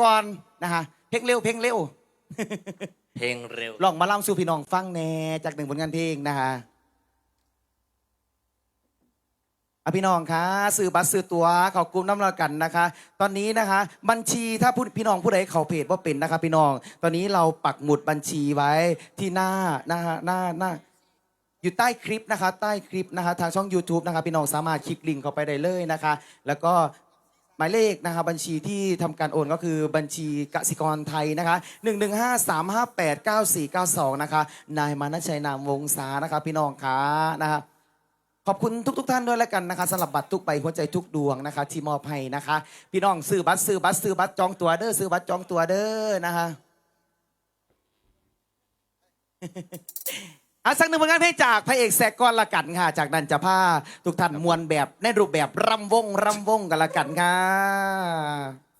ก่อนนะคะเพลงเร็วเพลงเร็ว เพลงเร็ว ลองมาล่ำสู่พี่น้องฟังแหน่จากหนึ่งผลงานเพลงนะคะอะพี่น้องคะซื้อบัตรซื้อตั๋วเขากลุ่มน้ำละกันนะคะ ตอนนี้นะคะ บัญชีถ้าผู้พี่น้องผู้ใดเขาเพจว่าเป็นนะคะ พี่น้อง ตอนนี้เราปักหมุดบัญชีไว้ที่หน้าหน้าหน้าหน้าอยู่ใต้คลิปนะคะ ใต้คลิปนะคะ ทางช่อง YouTube นะคะ พี่น้องสามารถคลิกลิงก์เข้าไปได้เลยนะคะ แล้วก็ห มายเลขนะคะบัญชีที่ทำการโอนก็คือบัญชีกสิกรไทยนะคะ1 1 5 3 5 8 9 4 9 2นะคะนายมานะชัยนามวงศานะคะพี่น้องคะนะคะขอบคุณทุกๆท่านด้วยแล้วกันนะคะสำหรับบัตรทุกใบหัวใจทุกดวงนะคะ ที่มอบให้นะคะ พี่น้องซื้อบัตรซื้อบัตรซื้อบัตรจองตัวเด้อซื้อบัตรจองตัวเด้อนะคะ อะสักหนึ่งผลงานเพลงจากพระเอกแซกก้อนละกันค่ะ จากนั้นจะพาทุกท่านมวลแบบในรูปแบบรำวงรำวงกันละกันค่ะละ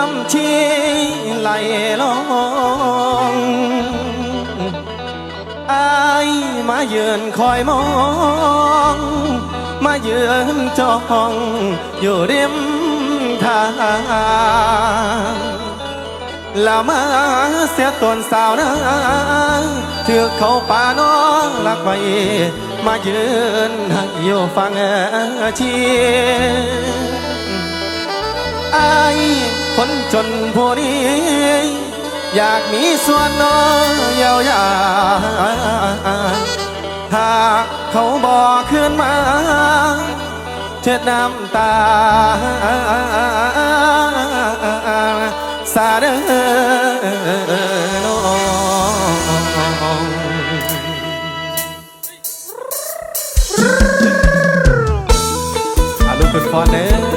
ลำชีไหลลงอายมาเยือนคอยมอง มาเยือนจองอยู่ริมทางแล้วมาเสียตนสาวนะถือเขาป่าน้องลักไปมายืนให้อยู่ฟังเชียร์อ คนจนผู้นี้อยากมีส่วนน้อยเยียวยาหากเขาบอกขึ้นมา เช็ดน้ำตา สาเดอน้องอาลูกเป็นฟอนเด้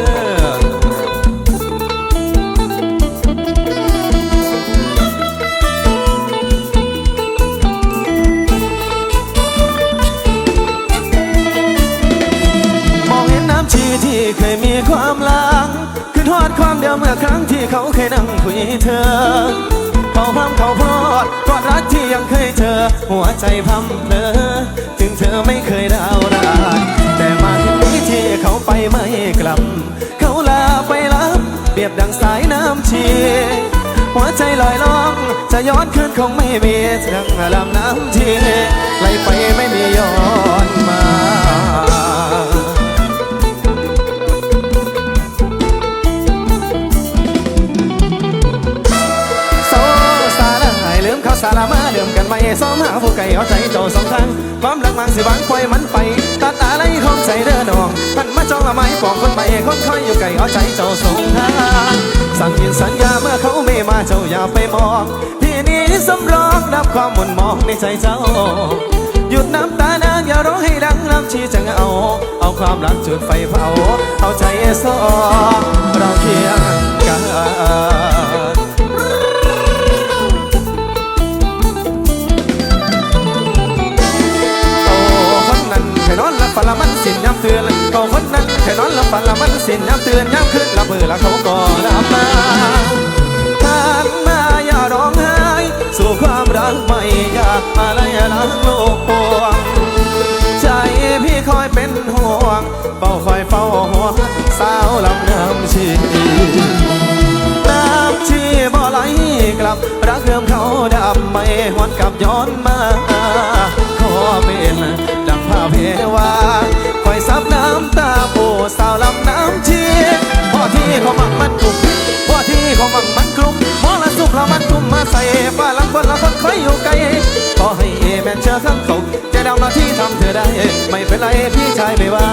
เขาเคยนั่งคุยเธอ เขาพร่ำเขาพอดกอดรักที่ยังเคยเจอ หัวใจพัมเพลอถึงเธอไม่เคยดาวร้ายแต่มาถึงนี้ที่เขาไปไม่กลับ เขาลาไปลับเปรียบดังสายน้ำชีหัวใจลอยล่อง จะย้อนคืนคงไม่มีเสียงลำน้ำทีไหล ไม่ซ้อมหาผู้ไก่เอาใจเจ้าสองทางความรักมันสิบังคอยมันไปตัดอะไรของใจเด้อดองมันมาจ้องละไม้ปองคนใหม่คนคอยอยู่ไก่เอาใจเจ้าสองทางสั่งยินสัญญาเมื่อเขาไม่มาเจ้าอย่าไปมองพี่นี้สำรองดับความหมุนมองในใจเจ้าหยุดน้ำตานางอย่าร้องให้ดังน้ำชีจะเอา เอาความรักจุดไฟเผาเอาใจสอง ฝันละมันสินย้ำเตือนโตคนนั้นแค่นอนหลับฝันละมันสินย้ำเตือนย้ำขึ้นละเบื่อละเขาก็รับมาทานมาอย่าร้องไห้สู่ความรักไม่อยากอะไรลังโลกปวงใจพี่คอยเป็นห่วงเฝ้าคอยเฝ้าห่วสาวลำน้ำชีน้ำชีบ่ไหลกลับรักเดิมเขาดับไม่หวนกลับย้อนมา ใส่ฝ้าลังคนละคนคอยอยู่ไกลขอให้แม่นเชื่อคำเขาจะดำหน้าที่ทำเธอได้ ไม่เป็นไรพี่ชายไม่ว่า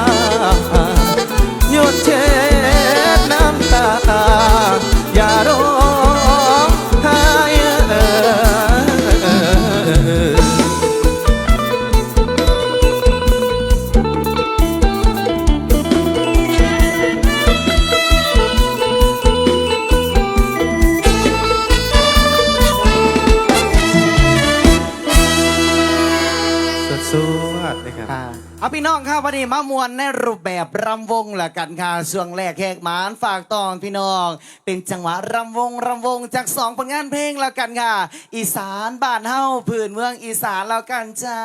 สวัสดีครับค่ะเอาพี่น้องครับวันนี้มามวนในรูปแบบรำวงละกันค่ะช่วงแรกแขกหมานฝากตอนพี่น้อง เป็นจังหวะรำวงรำวงจากสองผลงานเพลงละกันค่ะ อีสานบ้านเฮาพื้นเมืองอีสานละกันจ้า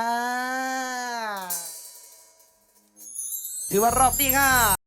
ถือว่ารอบดีค่ะ